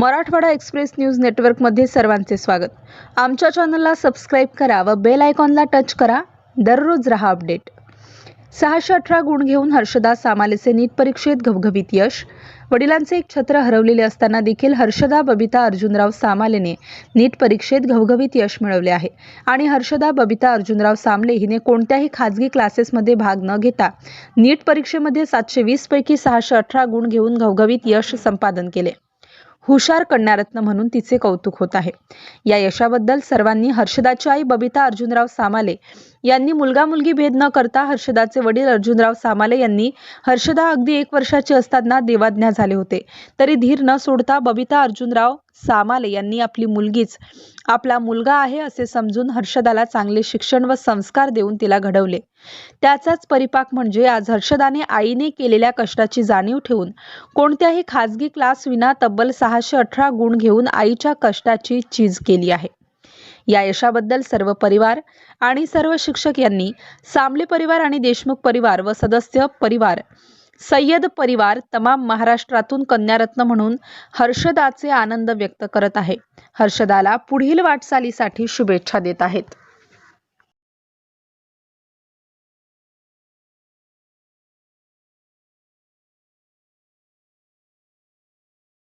Marathwada express news नेटवर्कमध्ये सर्वांचे स्वागत. आमच्या चॅनलला सबस्क्राईब करा व बेल आयकॉनला टच करा. दररोज रहा अपडेट. सहाशे अठरा गुण घेऊन हर्षदा सामालेचे नीट परीक्षेत घवघवीत यश. वडिलांचे एक छत्र हरवलेले असताना देखील हर्षदा बबिता अर्जुनराव सामालेने नीट परीक्षेत घवघवीत यश मिळवले आहे. आणि हर्षदा बबिता अर्जुनराव सामले हिने कोणत्याही खाजगी क्लासेसमध्ये भाग न घेता नीट परीक्षेमध्ये सातशे वीसपैकी सहाशे अठरा गुण घेऊन घवघवीत यश संपादन केले. हुशार कन्यारत्न म्हणून तिचे कौतुक होत आहे. या यशाबद्दल सर्वांनी हर्षदाची आई बबिता अर्जुनराव सामाले यांनी मुलगा मुलगी भेद न करता हर्षदाचे वडील अर्जुनराव सामाले यांनी हर्षदा अगदी एक वर्षाची असताना देवाज्ञा झाले होते. तरी धीर न सोडता बबिता अर्जुनराव सामाले यांनी आपली मुलगीच आपला मुलगा आहे असे समजून हर्षदाला चांगले शिक्षण व संस्कार देऊन तिला घडवले. त्याचाच परिपाक म्हणजे आज हर्षदाने आईने केलेल्या कष्टाची जाणीव ठेवून कोणत्याही खाजगी क्लास विना तब्बल सहाशे अठरा गुण घेऊन आईच्या कष्टाची चीज केली आहे. या यशाबद्दल सर्व परिवार आणि सर्व शिक्षक यांनी सामले परिवार आणि देशमुख परिवार व सदस्य परिवार सय्यद परिवार तमाम महाराष्ट्रातून कन्यारत्न म्हणून हर्षदाचे आनंद व्यक्त करत आहे. हर्षदाला पुढील वाटचालीसाठी शुभेच्छा देत आहेत.